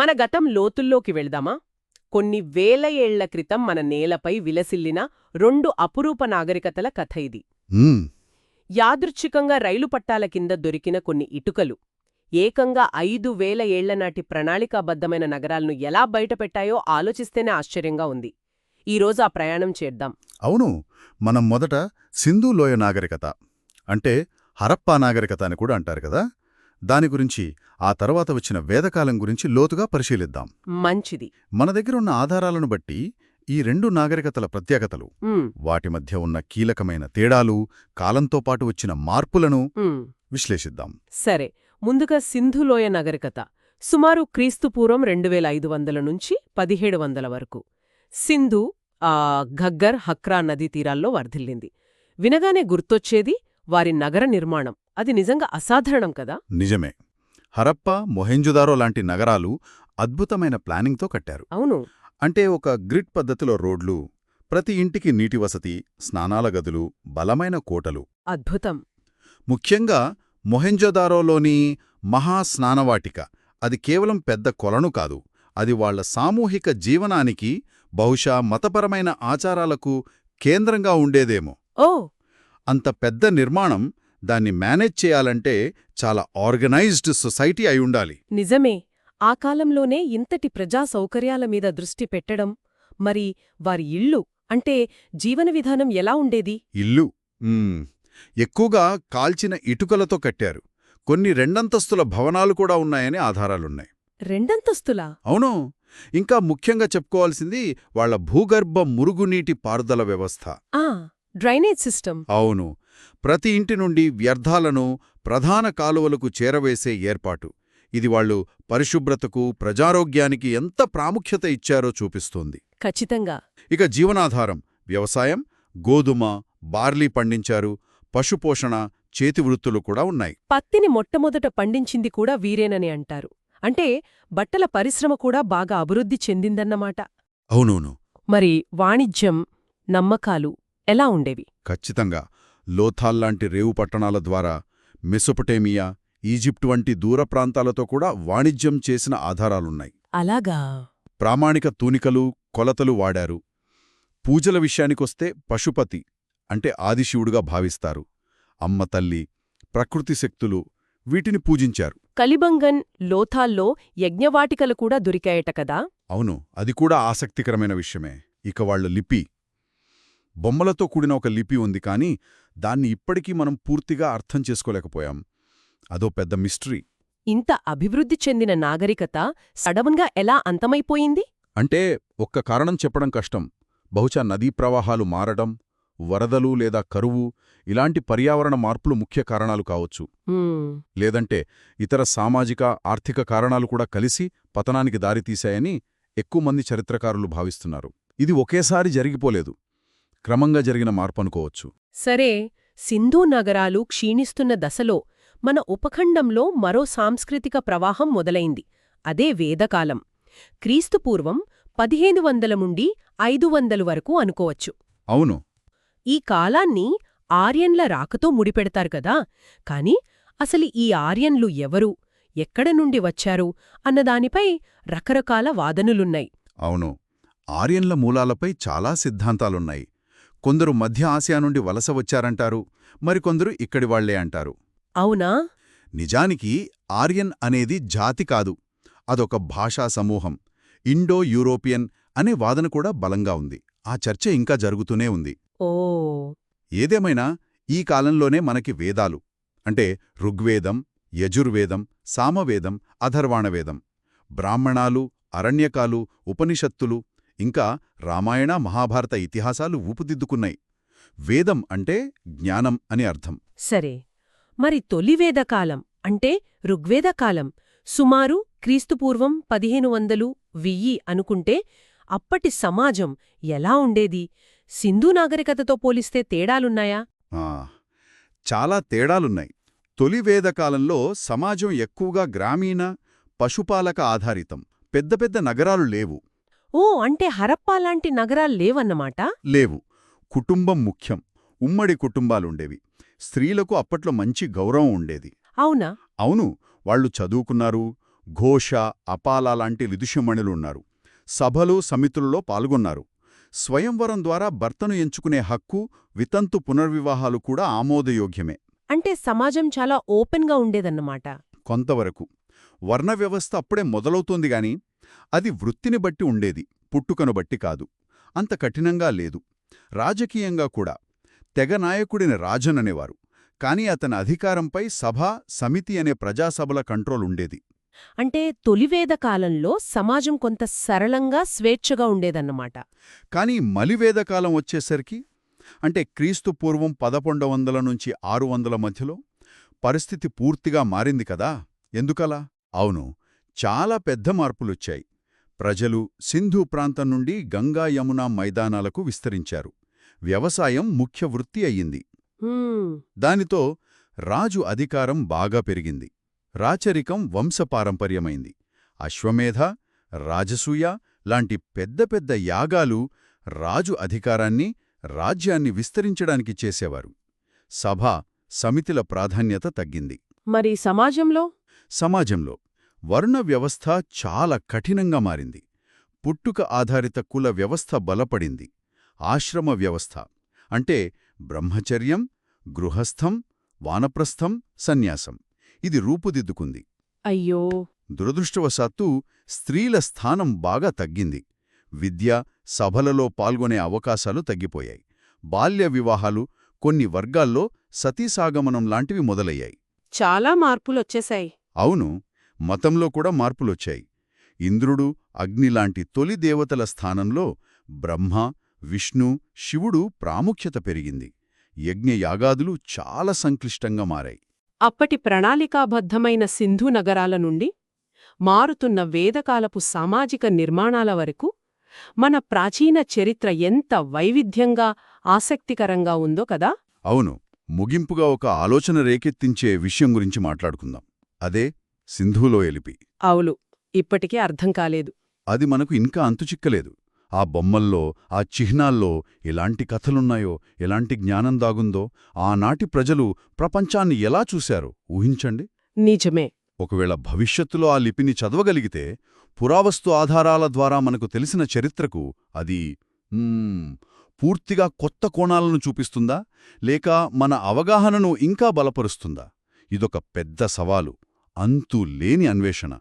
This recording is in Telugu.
మన గతం లోతుల్లోకి వెళ్దామా? కొన్ని వేల ఏళ్ళ క్రితం మన నేలపై విలసిల్లిన రెండు అపురూప నాగరికతల కథ ఇది. యాదృచ్ఛికంగా రైలు పట్టాల కింద దొరికిన కొన్ని ఇటుకలు ఏకంగా ఐదు వేల ఏళ్ళనాటి ప్రణాళికాబద్ధమైన నగరాలను ఎలా బయటపెట్టాయో ఆలోచిస్తేనే ఆశ్చర్యంగా ఉంది. ఈరోజు ఆ ప్రయాణం చేద్దాం. అవును మనం మొదట సింధు లోయ నాగరికత అంటే హరప్పా నాగరికత అని కూడా అంటారు కదా? దాని గురించి ఆ తర్వాత వచ్చిన వేదకాలం గురించి లోతుగా పరిశీలిద్దాం. మంచిది. మన దగ్గర ఉన్న ఆధారాలను బట్టి ఈ రెండు నాగరికతల ప్రత్యేకతలు వాటి మధ్య ఉన్న కీలకమైన తేడాలు కాలంతో పాటు వచ్చిన మార్పులను. విశ్లేషిద్దాం. సరే ముందుగా సింధులోయ నగరికత. సుమారు క్రీస్తుపూర్వం రెండు వేల ఐదు వందల నుంచి పదిహేడు వందల వరకు. సింధు ఆ ఘగ్గర్ హక్రా నదీ తీరాల్లో వర్ధిల్లింది. వినగానే గుర్తొచ్చేది వారి నగర నిర్మాణం. అది నిజంగా అసాధారణం కదా? నిజమే. హరప్పా మొహెంజుదారో లాంటి నగరాలు అద్భుతమైన ప్లానింగ్తో కట్టారు. అవును. అంటే ఒక గ్రిడ్ పద్ధతిలో రోడ్లు ప్రతి ఇంటికి నీటి వసతి స్నానాల గదులు బలమైన కోటలు. అద్భుతం. ముఖ్యంగా మొహెంజోదారోలోని మహాస్నానవాటిక అది కేవలం పెద్ద కొలను కాదు అది వాళ్ళ సామూహిక జీవనానికి బహుశా మతపరమైన ఆచారాలకు కేంద్రంగా ఉండేదేమో. ఓ! అంత పెద్ద నిర్మాణం దాన్ని మేనేజ్ చేయాలంటే చాలా ఆర్గనైజ్డ్ సొసైటీ అయి ఉండాలి. నిజమే. ఆ కాలంలోనే ఇంతటి ప్రజా సౌకర్యాల మీద దృష్టి పెట్టడం మరి వారి ఇళ్ళు అంటే జీవన విధానం ఎలా ఉండేది? ఇల్లు. ఎక్కువగా కాల్చిన ఇటుకలతో కట్టారు. కొన్ని రెండంతస్తుల భవనాలు కూడా ఉన్నాయని ఆధారాలున్నాయి. రెండంతస్తులా? అవును. ఇంకా ముఖ్యంగా చెప్పుకోవాల్సింది వాళ్ళ భూగర్భ మురుగునీటి పారుదల వ్యవస్థ. ఆ! Drainage system. అవును. ప్రతి ఇంటి నుండి వ్యర్థాలను ప్రధాన కాలువలకు చేరవేసే ఏర్పాటు. ఇది వాళ్ళు పరిశుభ్రతకు ప్రజారోగ్యానికి ఎంత ప్రాముఖ్యత ఇచ్చారో చూపిస్తోంది. ఖచ్చితంగా. ఇక జీవనాధారం వ్యవసాయం గోధుమ బార్లీ పండించారు పశుపోషణ చేతివృత్తులు కూడా ఉన్నాయి. పత్తిని మొట్టమొదట పండించింది కూడా వీరేనని అంటారు. అంటే బట్టల పరిశ్రమ కూడా బాగా అభివృద్ధి చెందిందన్నమాట. అవునవును. మరి వాణిజ్యం నమ్మకాలు ఎలా ఉండేవి? ఖచ్చితంగా. లోథాల్లాంటి రేవు పట్టణాల ద్వారా మెసొపటేమియా ఈజిప్ట్ వంటి దూర ప్రాంతాలతో కూడా వాణిజ్యం చేసిన ఆధారాలున్నాయి. అలాగా. ప్రామాణిక తూనికలు కొలతలు వాడారు. పూజల విషయానికొస్తే పశుపతి అంటే ఆదిశివుడుగా భావిస్తారు. అమ్మ తల్లి ప్రకృతి శక్తులు వీటిని పూజించారు. కలిబంగన్ లోథాల్లో యజ్ఞవాటికలు కూడా దొరికాయట కదా? అవును అది కూడా ఆసక్తికరమైన విషయమే. ఇక వాళ్ళ లిపి. బొమ్మలతో కూడిన ఒక లిపి ఉంది కానీ దాన్ని ఇప్పటికీ మనం పూర్తిగా అర్థం చేసుకోలేకపోయాం. అదో పెద్ద మిస్టరీ. ఇంత అభివృద్ధి చెందిన నాగరికత సడన్గా ఎలా అంతమైపోయింది? అంటే ఒక్క కారణం చెప్పడం కష్టం. బహుశా నదీ ప్రవాహాలు మారడం వరదలు లేదా కరువు ఇలాంటి పర్యావరణ మార్పులు ముఖ్య కారణాలు కావచ్చు. లేదంటే ఇతర సామాజిక ఆర్థిక కారణాలు కూడా కలిసి పతనానికి దారితీశాయని ఎక్కువ మంది చరిత్రకారులు భావిస్తున్నారు. ఇది ఒకేసారి జరిగిపోలేదు. క్రమంగా జరిగిన మార్పు అనుకోవచ్చు సరే సింధూ నగరాలు క్షీణిస్తున్న దశలో మన ఉపఖండంలో మరో సాంస్కృతిక ప్రవాహం మొదలైంది. అదే వేదకాలం. క్రీస్తుపూర్వం పదిహేను వందల నుండి ఐదు వందలు వరకు అనుకోవచ్చు. అవును. ఈ కాలాన్ని ఆర్యన్ల రాకతో ముడిపెడతారు కదా? కాని అసలు ఈ ఆర్యన్లు ఎవరు? ఎక్కడ నుండి వచ్చారు? అన్నదానిపై రకరకాల వాదనులున్నాయి. అవును. ఆర్యన్ల మూలాలపై చాలా సిద్ధాంతాలున్నాయి. కొందరు మధ్య ఆసియా నుండి వలస వచ్చారంటారు మరికొందరు ఇక్కడి వాళ్ళే అంటారు. అవునా? నిజానికి ఆర్యన్ అనేది జాతి కాదు అదొక భాషా సమూహం ఇండో యూరోపియన్ అనే వాదన కూడా బలంగా ఉంది. ఆ చర్చ ఇంకా జరుగుతూనే ఉంది. ఓ. ఏదేమైనా ఈ కాలంలోనే మనకి వేదాలు అంటే ఋగ్వేదం యజుర్వేదం సామవేదం అధర్వాణవేదం బ్రాహ్మణాలు అరణ్యకాలు ఉపనిషత్తులు ఇంకా రామాయణ మహాభారత ఇతిహాసాలు ఊపుదిద్దుకున్నాయి. వేదం అంటే జ్ఞానం అని అర్థం. సరే మరి తొలి వేదకాలం అంటే ఋగ్వేదకాలం సుమారు క్రీస్తుపూర్వం పదిహేను వందలు వెయ్యి అనుకుంటే అప్పటి సమాజం ఎలా ఉండేది? సింధు నాగరికతతో పోలిస్తే తేడాలున్నాయా? చాలా తేడాలున్నాయి. తొలి వేదకాలంలో సమాజం ఎక్కువగా గ్రామీణ పశుపాలక ఆధారితం. పెద్ద పెద్ద నగరాలు లేవు. ఓ అంటే హరప్పా లాంటి నగరాలు లేవన్నమాట? లేవు. కుటుంబం ముఖ్యం. ఉమ్మడి కుటుంబాలుండేవి. స్త్రీలకు అప్పట్లో మంచి గౌరవం ఉండేది. అవునా? అవును వాళ్ళు చదువుకున్నారు. ఘోష అపాల లాంటి విదుషమణులున్నారు. సభలు సమితులలో పాల్గొన్నారు. స్వయంవరం ద్వారా భర్తను ఎంచుకునే హక్కు వితంతు పునర్వివాహాలు కూడా ఆమోదయోగ్యమే. అంటే సమాజం చాలా ఓపెన్గా ఉండేదన్నమాట. కొంతవరకు. వర్ణ వ్యవస్థ అప్పుడే మొదలవుతోంది గాని అది వృత్తిని బట్టి ఉండేది పుట్టుకను బట్టి కాదు. అంత కఠినంగా లేదు. రాజకీయంగా కూడా. తెగ నాయకుడిని రాజన్ అనేవారు. కాని అతని అధికారంపై సభ సమితి అనే ప్రజాసభల కంట్రోల్ ఉండేది. అంటే తొలివేద కాలంలో సమాజం కొంత సరళంగా స్వేచ్ఛగా ఉండేదన్నమాట. కాని మలివేదకాలం వచ్చేసరికి అంటే క్రీస్తు పూర్వం పదకొండు వందల నుంచి ఆరు వందల మధ్యలో పరిస్థితి పూర్తిగా మారింది కదా. ఎందుకలా? అవును. చాలా పెద్ద మార్పులొచ్చాయి. ప్రజలు సింధు ప్రాంతం నుండి గంగా యమునా మైదానాలకు విస్తరించారు. వ్యవసాయం ముఖ్య వృత్తి అయ్యింది. దానితో రాజు అధికారం బాగా పెరిగింది. రాచరికం వంశపారంపర్యమైంది. అశ్వమేధ రాజసూయ లాంటి పెద్ద పెద్ద యాగాలు రాజు అధికారాన్ని రాజ్యాన్ని విస్తరించడానికి చేసేవారు. సభ సమితిల ప్రాధాన్యత తగ్గింది. మరి సమాజంలో? సమాజంలో వర్ణ వ్యవస్థ చాలా కఠినంగా మారింది. పుట్టుక ఆధారిత కుల వ్యవస్థ బలపడింది. ఆశ్రమ వ్యవస్థ అంటే బ్రహ్మచర్యం గృహస్థం వానప్రస్థం సన్యాసం. ఇది రూపుదిద్దుకుంది. అయ్యో! దురదృష్టవశాత్తు స్త్రీల స్థానం బాగా తగ్గింది. విద్య సభలలో పాల్గొనే అవకాశాలు తగ్గిపోయాయి. బాల్య వివాహాలు కొన్ని వర్గాల్లో సతీసాగమనం లాంటివి మొదలయ్యాయి. చాలా మార్పులొచ్చేశాయి. అవును. మతంలో కూడా మార్పులొచ్చాయి. ఇంద్రుడు అగ్నిలాంటి తొలి దేవతల స్థానంలో బ్రహ్మ విష్ణు శివుడు ప్రాముఖ్యత పెరిగింది. యజ్ఞయాగాదులు చాలా సంక్లిష్టంగా మారాయి. అప్పటి ప్రణాళికాబద్ధమైన సింధు నగరాల నుండి మారుతున్న వేదకాలపు సామాజిక నిర్మాణాల వరకు మన ప్రాచీన చరిత్ర ఎంత వైవిధ్యంగా ఆసక్తికరంగా ఉందో కదా! అవును. ముగింపుగా ఒక ఆలోచన రేకెత్తించే విషయం గురించి మాట్లాడుకుందాం. అదే సింధులో ఎలిపి అవులు ఇప్పటికీ అర్థం కాలేదు. అది మనకు ఇంకా అంతుచిక్కలేదు ఆ బొమ్మల్లో ఆ చిహ్నాల్లో ఎలాంటి కథలున్నాయో ఎలాంటి జ్ఞానం దాగుందో ఆనాటి ప్రజలు ప్రపంచాన్ని ఎలా చూశారో ఊహించండి. నిజమే. ఒకవేళ భవిష్యత్తులో ఆ లిపిని చదవగలిగితే పురావస్తు ఆధారాల ద్వారా మనకు తెలిసిన చరిత్రకు అది పూర్తిగా కొత్త కోణాలను చూపిస్తుందా? లేక మన అవగాహనను ఇంకా బలపరుస్తుందా? ఇదొక పెద్ద సవాలు. అంతు లేని అన్వేషణ.